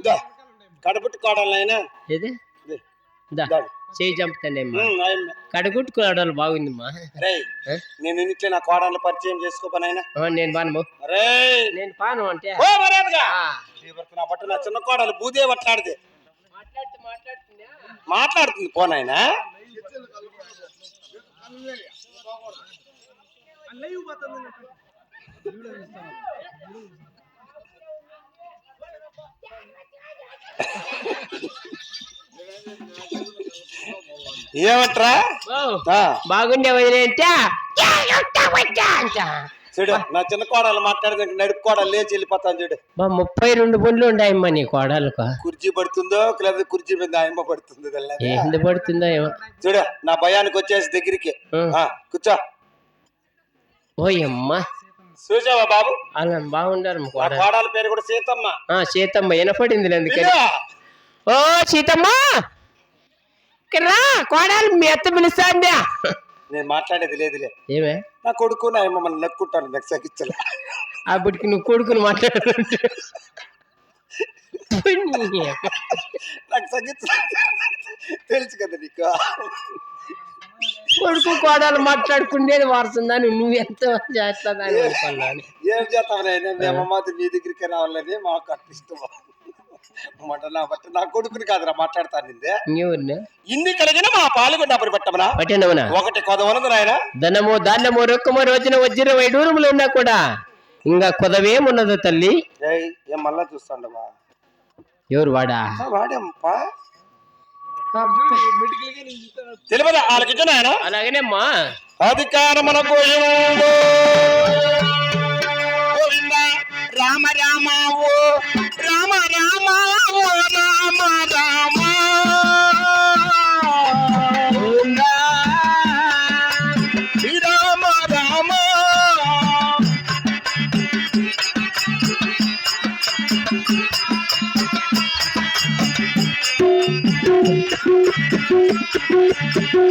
దా. కడపట్టు కోడలు ఆయన ఏది? చేయి కడుగుట్టు కోడలు బాగుందమ్మా? నేను ఇంట్లో నా కోడలు పరిచయం చేసుకోపనైనా నేను పాను రేయ్. నేను పాను అంటే? నా బట్ట నా చిన్న కోడలు బూదే పట్లాడితే. మాట్లాడుతూ మాట్లాడుతుందా? మాట్లాడుతుంది పోనాయనా ఏమంటరా? బాగుండే వదిలే అంటే? "యా, యొట్టా వచ్చా" అంట. చూడు నా చిన్న కోడలు మాట్లాడితే నడుపు కోడలు లేచి వెళ్ళిపోతాను చూడు. బా ముప్పై రెండు పండ్లు ఉన్నాయమ్మా నీ కోడలకు. కుర్చీ పడుతుందో లేదా కుర్చీ మీద ఆయమ్మ పడుతుందో? ఎంత పడుతుందో ఏమో. చూడు నా భయానికి వచ్చేసి దగ్గరికి. కూర్చో. ఓయమ్మా. చూసావా బాబు? అలా బాగుండారు కోడలు పేరు కూడా సీతమ్మ. ఆ, సీతమ్మ వినపడింది అందుకని. ఓ సీతమ్మ! రా కోడలు మీ అత్త పిలుస్తాందా. నేను మాట్లాడేది లేదులే. ఏమే? నా కొడుకు నా అమ్మ మన నక్కుంటాను నాకు సహించలే. అప్పటికి నువ్వు కొడుకుని మాట్లాడుతుంటే నాకు సహించలే. తెలుసు కదా నీకు. కొడుకు కోడలు మాట్లాడుకునేది వారుతుందని నువ్వు ఎంత చేస్తుందని అనుకున్నాను. ఏం చేస్తావు నాయన మీ అమ్మ మాత్రం నీ దగ్గరికి రావాలని మాకు మాట నా బట్టి నా కొడుకుని కాదురా మాట్లాడతాను ఇన్ని కలిగిన మా పాల్గొండ పెట్టమనా? పట్టినవునా ఒకటి కొదవనదు నాయన. ధనము ధాన్యము రొక్కము రోజున వజ్ర వైడూరములు ఉన్నా కూడా ఇంకా కొదవేమున్నదో తల్లి. ఏం మళ్ళా చూస్తాండవా ఎవరు వాడా? వాడేమ్మా తెలియదా? వాళ్ళకి నాయన అలాగేనేమ్మా. అధికారమున గోవింద? రామ రామ ఓ. రామ రామ ఓ రామ రామ.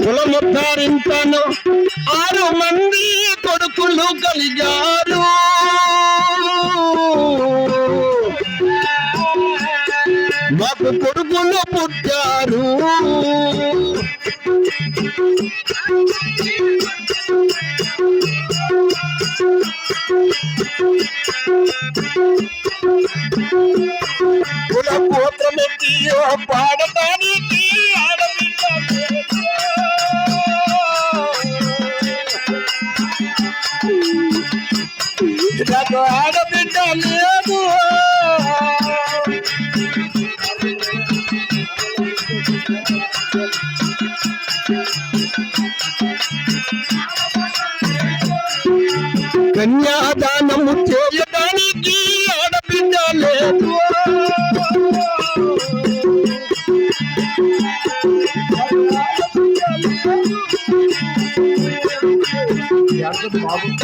కులముద్ధారింతను ఆరు మంది కొడుకులు కలిగారు. మాకు కొడుకులు పుట్టారు. కుల గోత్రమెత్తి పాడటానికి కన్యాదానము చేయడానికి ఆడబిడ్డ లేదు. గోవింద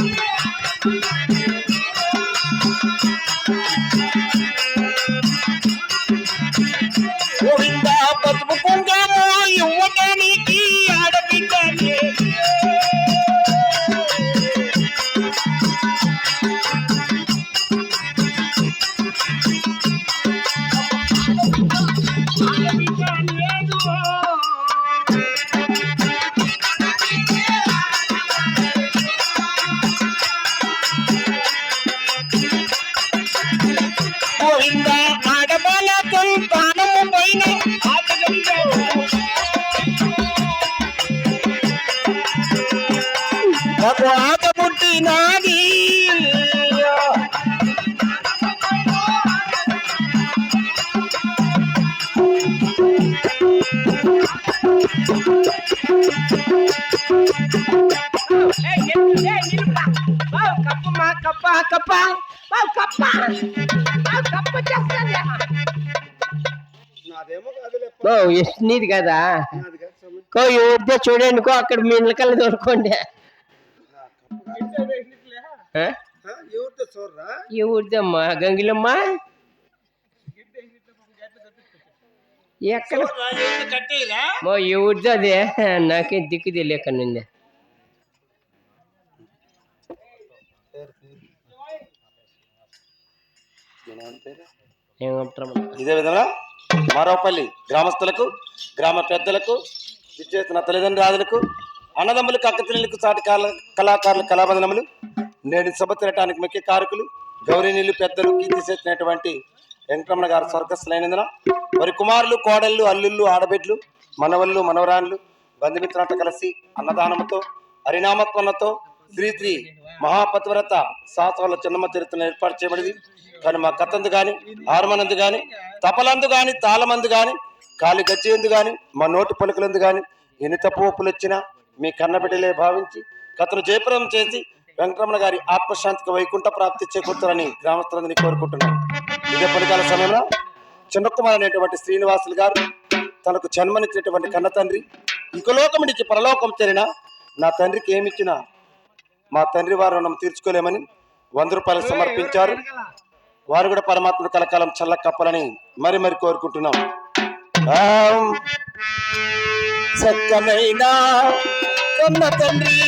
Oh, in the ఎస్ నీది కదా. కో ఎవరిదే చూడండి కో అక్కడ మీ ఇళ్ళకల్లా దొరకండి ఎవరిదమ్మా గంగిలమ్మ? ఎక్కడ? మా అదే. నాకేం దిక్కు తెలియక నుండి. ఏమంటారు ఇదే విధంగా మారవపల్లి గ్రామస్తులకు గ్రామ పెద్దలకు విచ్చేసిన తల్లిదండ్రులకు అన్నదమ్ములకు అక్కచెల్లెలకు సాటి కళ కళాకారులు కళాబంధనములు నేడు సభ తినటానికి ముఖ్య కారకులు గౌరీనీలు పెద్దలు కీర్తి చేసినటువంటి వెంకటరమణ గారు స్వర్గస్థులైనందున వారి కుమారులు కోడళ్ళు అల్లుళ్ళు ఆడబిడ్లు మనవళ్ళు మనవరాళ్ళు బంధుమిత్రులతో కలిసి అన్నదానముతో హరినామత్వనతో శ్రీ శ్రీ మహాపతివ్రత శాస్త్రాల చిన్నమ్మ చరిత్రను ఏర్పాటు చేయబడింది. కానీ మా కథందు కానీ హార్మనందు కానీ తపలందు కానీ తాళమందు కానీ కాలి గచ్చేందు కానీ మా నోటి పలుకులందు కానీ ఎన్ని తప్పు ఒప్పులు వచ్చినా మీ కన్నబిడ్డలే భావించి కథను జయప్రదం చేసి వెంకటరమణ గారి ఆత్మశాంతికి వైకుంఠ ప్రాప్తి చేకూర్చాలని గ్రామస్తులందరినీ కోరుకుంటున్నాను. ఇదే పలికాల సమయంలో చిన్నకుమార్ అనేటువంటి శ్రీనివాసులు గారు తనకు జన్మనిచ్చినటువంటి కన్న తండ్రి ఇకలోకం నుంచి పరలోకం చేరిన నా తండ్రికి ఏమిచ్చినా మా తండ్రి వారు రుణం తీర్చుకోలేమని వంద రూపాయలు సమర్పించారు. వారు కూడా పరమాత్మ కలకాలం చల్ల కప్పాలని మరి మరి కోరుకుంటున్నాం. ఆం. చక్కనైనా కన్న తండ్రి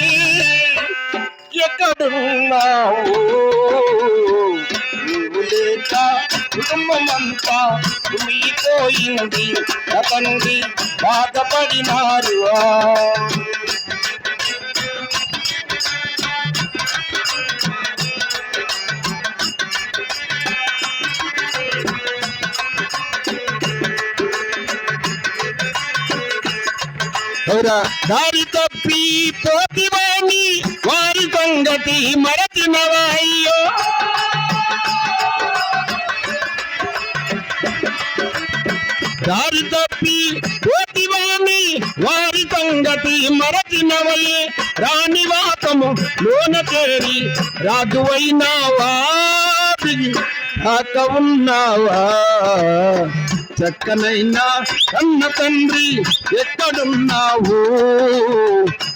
ఎక్కడున్నావు? నీవు లేక కుటుంబమంతా కుమిలిపోయింది. నా తండ్రి బాధపడినారు దారి తప్పి పోతివాణి వారి సంగతి మరచినవా అయ్యో దారి తప్పి పోతివాణి వారి సంగతి మరచినవయే రాణి వాతము లోన చేరి రాజువైనావా దిగి ఉన్నావా చక్కనైనా కన్న తండ్రి ఎక్కడున్నావు?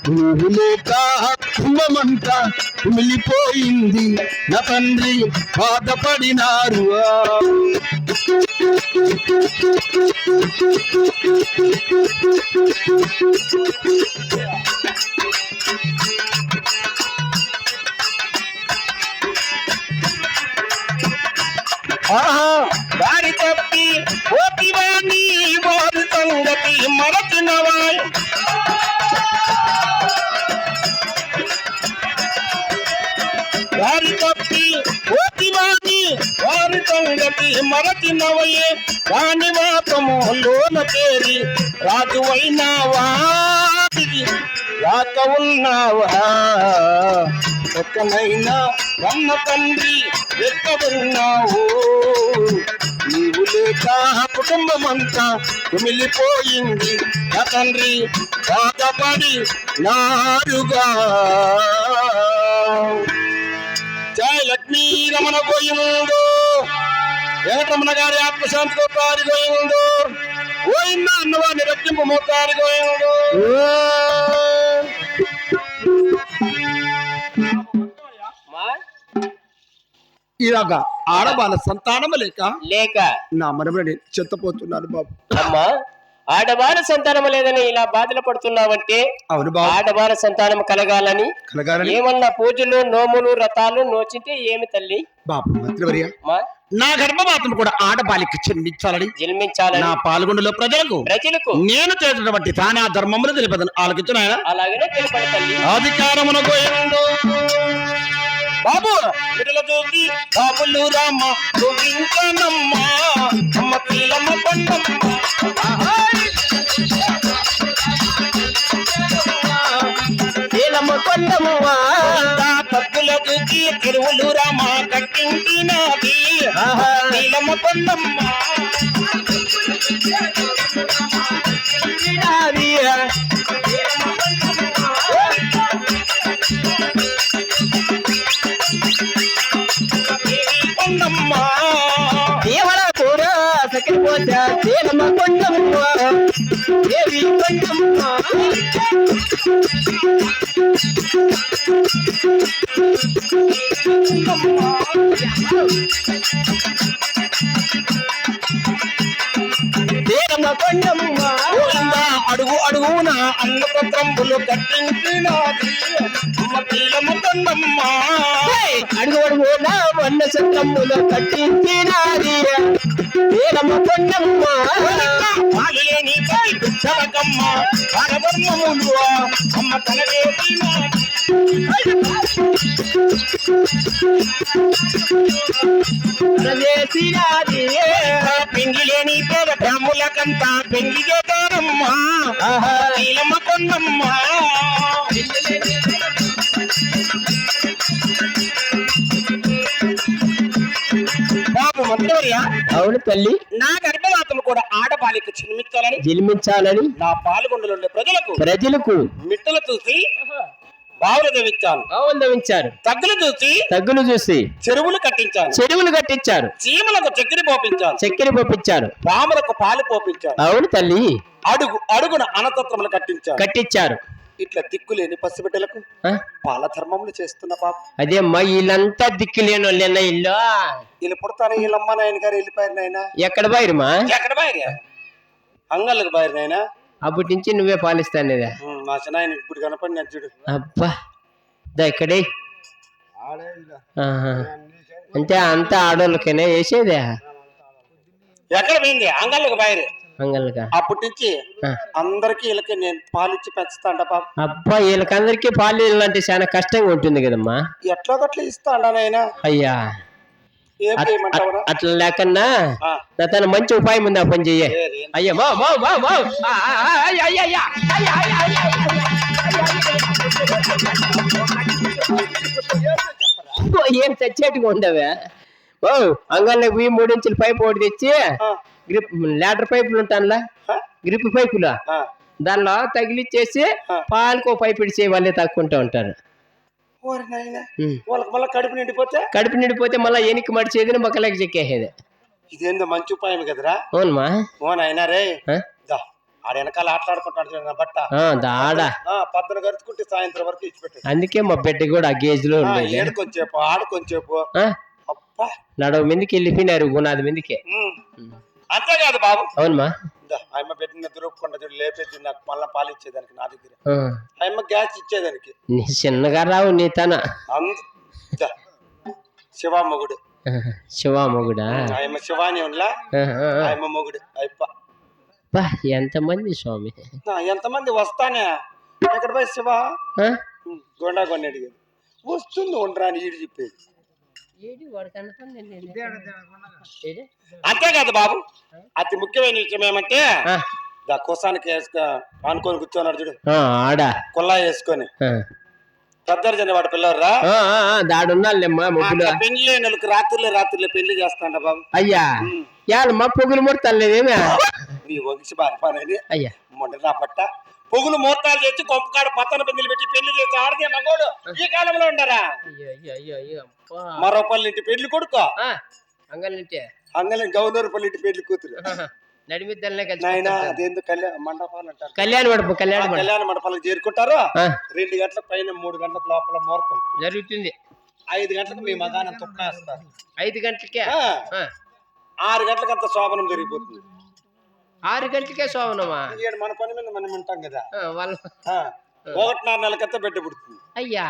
నువ్వు లేక కుటుంబమంతా కుమిలిపోయింది నా తండ్రి బాధపడినారు. ఆహా! సంగతి మరచినవా దారి తప్పి పోతివాణి వారి సంగతి మరచినవయే. దాని వాతము లోన చేరి రాజువైనావా దిగి రాక ఉన్నావా? ఒక్కనైనా కన్న తండ్రి ఎక్కడున్నావు నీవు లేక కుటుంబమంతా కుమిలిపోయింది నా తండ్రి బాధపడి నారుగా జయ లక్ష్మీ రమణ పోయిందో వెంకటరమణ గారి ఆత్మశాంతి పారిపోయిందో గోయిందో పోయిందా అన్నవాడిని రక్షింపు మోతారిపోయిందో ఇలాగా ఆడబాల సంతానము లేక లేక నా మనములు నేను చెత్తపోతున్నాను బాబు. అమ్మా ఆడవాళ్ళ సంతానం లేదని ఇలా బాధలు పడుతున్నావంటే అవును బాబు. ఆడవాళ్ళ సంతానం కలగాలని కలగాలని. ఏమన్నా పూజలు నోములు వ్రతాలు నోచితే ఏమి తల్లి? బాబు మంత్రివర్య నా గర్భపాతం కూడా ఆడబాలికి చెందించాలని జన్మించాలని. నా పాల్గొండలో ప్రజలకు ప్రజలకు. నేను చేసినటువంటి దానా ధర్మములు తెలిపదని ఆలోచించిన ఆయన అలాగనే తెలుపడు తల్లి అధికారమున గోయండు బాబు! బిడ్డల చూసి బాబులు రామ గోవిందనమ్మ అమ్మ పీలమ్మ పండమ్మ Neelamma Kondamma తిరువులు Rama కట్టించినది. Neelamma పండమ్మ పండమ్మ Come on, yeah. Neelamma Kondamma. అడుగు అడుగున అన్నపత్రంబులు కట్టించినాది అమ్మ నీలమ్మ కొండమ్మ. అడుగు అడుగు నా వన్న సత్రములో కట్టించినాది నీలమ్మ కొండమ్మ. పాలిలేని పై పుట్టలకమ్మ పరధర్మములు అమ్మ ప్రవేశినాది పెంగిలేని నీలమ్మ కొండమ్మ. బాబు మంత్రివర్య అవును తల్లి. నా గర్భవాతము కూడా ఆడబాలిక చిన్మించాలని జన్మించాలని నా పాల్గొండలుండే ప్రజలకు ప్రజలకు మిట్టలు చూసి బావులు దేవించాను ఆనందించారు తగ్గులు చూసి తగ్గులు చూసి చెరువులు కట్టించాను. చెరువులు కట్టించారు. చీమలకు చక్కెర పోపించాను. చక్కెర పంపించారు. పాములకు పాలు పోపించాను. అవును తల్లి. అడుగు అడుగున అనతత్రములు కట్టించాను. కట్టించారు. ఇట్లా దిక్కులేని పసిబిడ్డలకు? పాల ధర్మములు చేస్తున్న పాప. అదేమ్మా వీళ్ళంతా దిక్కులేని వాళ్ళేనా ఇల్లు వీళ్ళు పుడతారు వీళ్ళమ్మ నాయన గారు వెళ్ళిపోయారు నాయన. ఎక్కడ బయరుమా ఎక్కడ బాయర్ అంగళ్ళకు బాయర్ నాయన. అప్పటి నుంచి నువ్వే పాలిస్తానేదా ఉమ్, మా చిన్నాయన ఇప్పుడు కనపడిన చూడు. అబ్బా దా ఇక్కడే. అంటే అంతా ఆడోళ్ళకేనా వేసేదే? ఎక్కడ పోయింది? అంగళ్ళకు బాయర్ మంగళగా అప్పటి నుంచి అందరికి వీళ్ళకి నేను పాలిచ్చి పెంచుతాండ పాప. అబ్బా వీళ్ళకందరికీ పాలు అంటే చాలా కష్టంగా ఉంటుంది కదమ్మా. ఎట్లా గట్ల ఇస్తాండా నాయన? అయ్యా ఏం అట్- చేయమంటావురా అట్- అట్లా లేకన్నా నా తన మంచి ఉపాయం ఉంది ఆ పని చెయ్యే? అయ్యా మా మా మా మా ఏం తెచ్చేట్టుగా ఉండవే ఓ అంగళ్ళకి పోయి మూడించుల పైపు ఒకటి తెచ్చి గ్రిప్ లేటర్ పైపులు ఉంటానులా? గ్రిప్ పైపులు. దానిలో తగిలిచ్చేసి. పాలకు పైపు ఇడిచి వాళ్ళే తక్కుంటూ ఉంటారు. వాళ్ళకి మళ్ళీ కడుపు నిండిపోతే? కడుపు నిండిపోతే మళ్ళీ ఎనికి మడిచేది మొక్కలకి చెక్కేసేది. ఇదేందో మంచి ఉపాయం కదరా? అవునమ్మా. ఓ నాయనా రే. ఆడ వెనకాల ఆటలాడుకుంటాడు బట్ట. ఆ, దాడా ఆ, పద్దన గరుచుకుంటే సాయంత్రం వరకు ఇచ్చిపెట్టు అందుకే మా బిడ్డ కూడా ఆ గేజ్లో ఏడు కొంచెంసేపు ఆడు కొంచెంసేపు? అబ్బా. నడవ మీదకి వెళ్ళిపోయినారు గుణాది మీదకి. ఉమ్. అంతేకాదు బాబు. అవునమ్మా. ఆయమ్మ పెట్టిన దురుపుకుండా చూడు లేపేది నాకు మళ్ళీ పాలు ఇచ్చేదానికి నా దగ్గర. ఆయమ్మ గ్యాస్ ఇచ్చేదానికి. నీ చిన్నగా రావు నీ తన. అంత. శివ మొగుడు. శివ మొగుడా? ఆయమ్మ శివాని ఉండలా. ఆయమ్మ మొగుడు అయిప బా ఎంతమంది స్వామి? ఎంతమంది వస్తానే? ఎక్కడ పోయి శివ? గొండా కొన్ని అడిగేది వస్తుంది ఉండరా అని ఈడు చెప్పేది. అంతేకాదు బాబు. అతి ముఖ్యమైన విషయం ఏమంటే కోసానికి అనుకొని కూర్చోన్నాడు చూడు. ఆ, ఆడా? కుల్లా వేసుకొని. పెద్దర్జన వాడు పిల్లరా ఆ, ఆ, ఆ, దాడున్నాళ్ళమ్మా ముగ్గులు. పెళ్ళి నెలకు రాత్రులే రాత్రులే పెళ్ళి చేస్తాండ బాబు. అయ్యా యాళ్ళమ్మా పొగులు ముడతలేదేమే? నీ వంశి బారిపానని అయ్యా. మొండ నా పట్ట. పొగులు ముహూర్తాలు చేసి కొంపకాడు పత్తన పిందులు పెట్టి పెళ్ళి చేసి ఆడదే మగోడు ఈ కాలంలో ఉండరా? అయ్యో అయ్యో అయ్యో అయ్యో అబ్బా. మరో పల్లింటి పెళ్ళి కొడుకో? అంగలంటే. అంగళం గవర్నర్ పల్లింటి పెళ్ళి కూతురు. కళ్యాణ మండపాలు అంటారు. కళ్యాణ మండపం కళ్యాణ మండపాలకు చేరుకుంటారు? రెండు గంటల పైన మూడు గంటల లోపల ముహూర్తం. జరుగుతుంది. ఐదు గంటలకు మీ మగానం తుక్కేస్తారు. ఐదు గంటలకే? ఆరు గంటలకు అంత శోభనం జరిగిపోతుంది. ఆరు గంటలకే శోభనమా? ఈడ మన పని మీద మనం ఉంటాం కదా. వాళ్ళు ఒకటిన్నర నెలకంతా బిడ్డ పుడుతుంది. అయ్యా.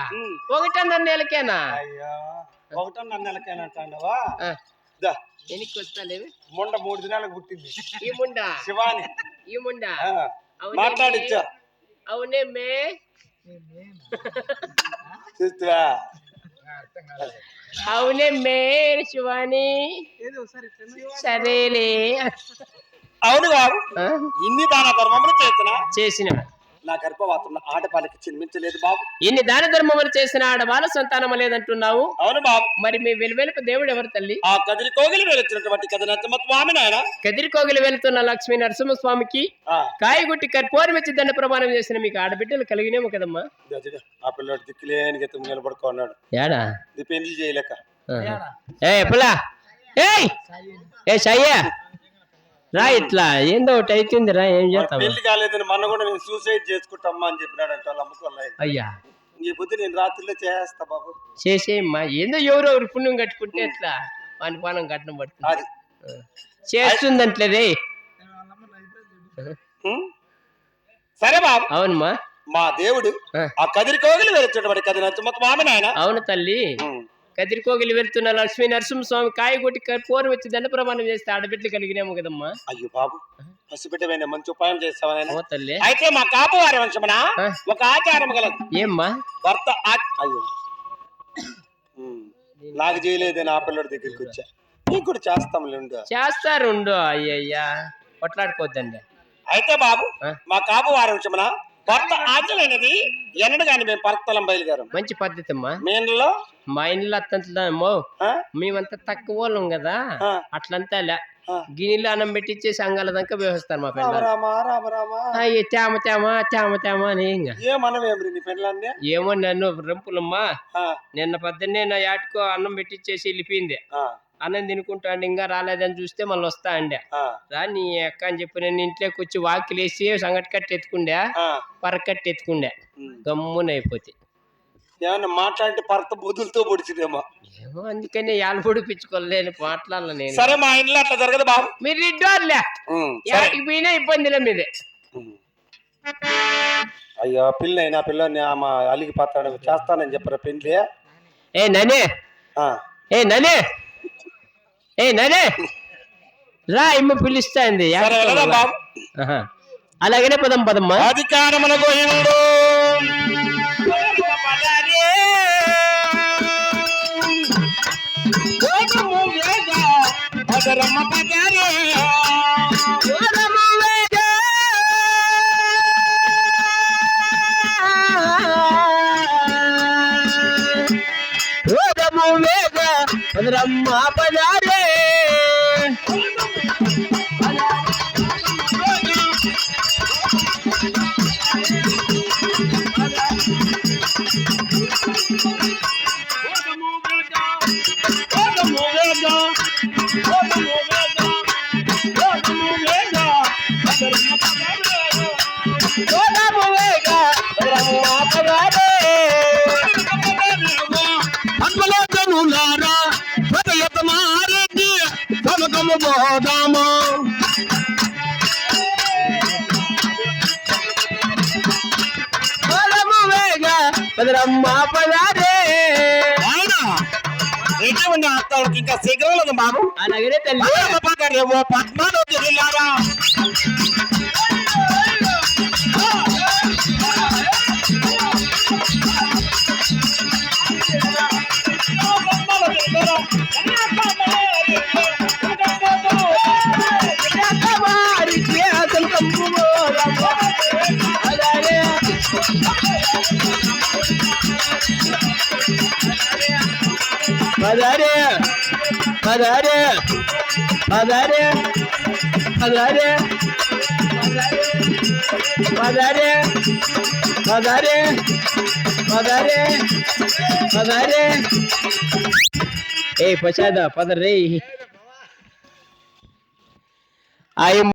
ఒకటన్నర నెలకేనా? అయ్యా ఒకటిన్నర నెలకేనంటావా ఆ, దా. ఎనికి వస్తాలేవి? మొండ మూడు దినాలకు పుట్టింది. ఈ ముండా? శివాని. ఈ ముండా? మాట్లాడిచ్చా? అవునే మే. చూస్తువా అవునే మే శివాని. సరేలే. అవును బాబు ఆ, ఇన్ని దాన ధర్మములు చేసిన చేసిన. నా గర్భవాతం ఆడపాలకి చిన్మించలేదు బాబు. ఇన్ని దాన ధర్మములు చేసిన ఆడవాళ్ళ సంతానం లేదంటున్నావు? అవును బాబు. మరి మీ వెలువెలుపు దేవుడు ఎవరు తల్లి? ఆ కదిరి కోగిలి వెలుచున్నటువంటి కథ నచ్చమ స్వామి నాయన కదిరికోగిలి వెళ్తున్న లక్ష్మీ నరసింహస్వామికి ఆ, కాయగుట్టి కర్పూరమిచ్చి దండ ప్రమాణం చేసిన మీకు ఆడబిడ్డలు కలిగినేమో కదమ్మా. ఆ పిల్లోడు దిక్కులేని గతం నిలబడుకున్నాడు ఇది పెళ్ళి చేయలేక. ఏ పులా ఏయ్! ఏ సయ్య రా ఇట్లా ఏందో ఒకటి అవుతుంది రా ఏం మరి చేస్తావు? పెళ్ళి కాలేదని మొన్న కూడా నేను సూసైడ్ చేసుకుంటామ్మా అని చెప్పినాడంట వాళ్ళ అమ్ముకోలే అయ్యా. ఈ బుద్ధి నేను రాత్రిలో చేస్తా బాబు. చేసేయమ్మా ఏందో ఎవరో ఒకరు పుణ్యం కట్టుకుంటే ఎట్లా? వాని పానం కట్నం పడుతుంది. అది. చేస్తుందంట్లేదే ఉం? సరే బాబు. అవునమ్మా. మా దేవుడు ఆ. కదిరి కోగిలి వెళ్తున్నవాడి కది నచ్చమ్మకు మామ నాయన. అవును తల్లి. కదిరికోగిలి వెళ్తున్న లక్ష్మీ నరసింహస్వామి కాయ కొట్టి కర్పూరం వచ్చి దండ ప్రమాణం చేస్తే ఆడబిడ్డలు కలిగినాము కదమ్మా. అయ్యో బాబు పసిబిడ్డమైన మంచి ఉపాయం చేస్తావా తల్లి. అయితే మా కాపు వారి వంశమున. ఒక ఆచారం గలదు. ఏమ్మా? భర్త ఆ- అయ్యో. నాకు చేయలేదే నా పిల్లడి దగ్గరికి వచ్చా. నీకు కూడా చేస్తాం చేస్తారు అయ్యయ్యా. కొట్లాడుకోవద్దండి అయితే బాబు. మా కాపు వారి వంశమున? భర్త ఆచరైనది ఎన్నడు గాని మేము పరత్తలం బయలుదేరం. మంచి పద్ధతి అమ్మా మీ ఇంట్లో మా ఇంట్లో అత్తంతమో ఆ? మేమంతా తక్కువ వాళ్ళం కదా. అట్లంతా లే. గిన్నెలు అన్నం పెట్టించేసి అంగాల దాకా వ్యవస్తారు మా రామ పిల్లలు. తేమ తేమ తేమ తేమ అని ఏమో నన్ను రంపులమ్మా. నిన్న పొద్దున్నే నా యాటికో అన్నం పెట్టించేసి వెళ్ళిపోయింది. అన్నం తినుకుంటాండి ఇంకా రాలేదని చూస్తే మళ్ళీ వస్తా అండే. రా నీ అక్క అని చెప్పి నేను ఇంట్లోకి వచ్చి వాకిలేసి సంగటి కట్టి ఎత్తుకుండే ఆ. పరకట్టి ఎత్తుకుండే. గమ్మున అయిపోతే. ఏమన్నా మాట్లాడితే భర్త బుద్ధులతో పొడిచిదేమో. ఏమో అందుకని యాలు పొడిపించుకోలేని మాట్లాడాల నేను. సరే మా ఇంట్లో అట్లా జరగదు బాబు. మీరు ఇడ్డోర్లే యాటికి పోయినా ఇబ్బందిలే మీదే. అయ్యో పిల్ల అయినా పిల్లని ఆమె అలిగి పాతాడు చేస్తానని చెప్పరా పెళ్ళి ఏ ననే? ఆ, ఏ ననే? ఏ నరే రా ఇమ్మ పిలుస్తాంది. అలాగనే పదం పదమ్మా. అధికారమున గోయుడు రమ్మ పగారే రమ్మ పగారే అడుగులు పోదాము పొలము వేగ పదరమ్మ పదారే ఇంకా శీఘ్రం బాబు? అలాగే తల్లి. పద్మారావు జిల్లారా పదారే పదారే పదారే పదారే పదారే పదారే పదారే పదారే ఏ పచాదా పదరే ఆయమ్మ